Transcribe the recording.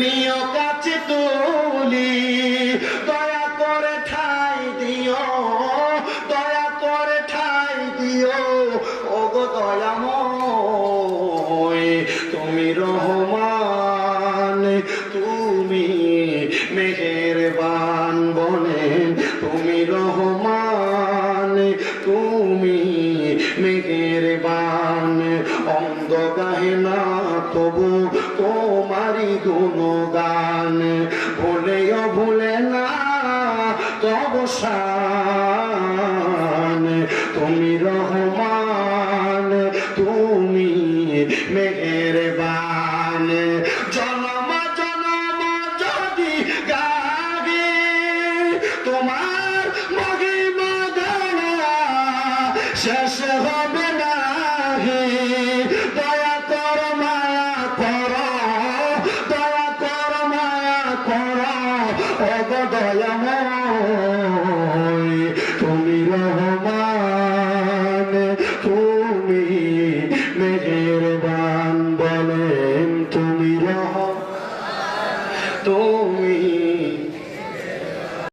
নিয় কাছে তুলি, দয়া করে ঠাই দিও, দয়া করে ঠাই দিও। ওগো দয়াময়, তুমি রহমান, তুমি মেহেরবান বলেন তুমি রহমান, তুমি মেহেরবান অন্ধ গাহে না তবু তোমারি গুণগান। ভুলেও ভুলে না, তব শান। তুমি রহমান, তুমি মেহেরবান। জনম জনম যদি গাগে, তোমার শেষ হবে না। অবদয়াময় তুমি রহমান তুমি মেহেরবান বলেন তুমি রহ তুমি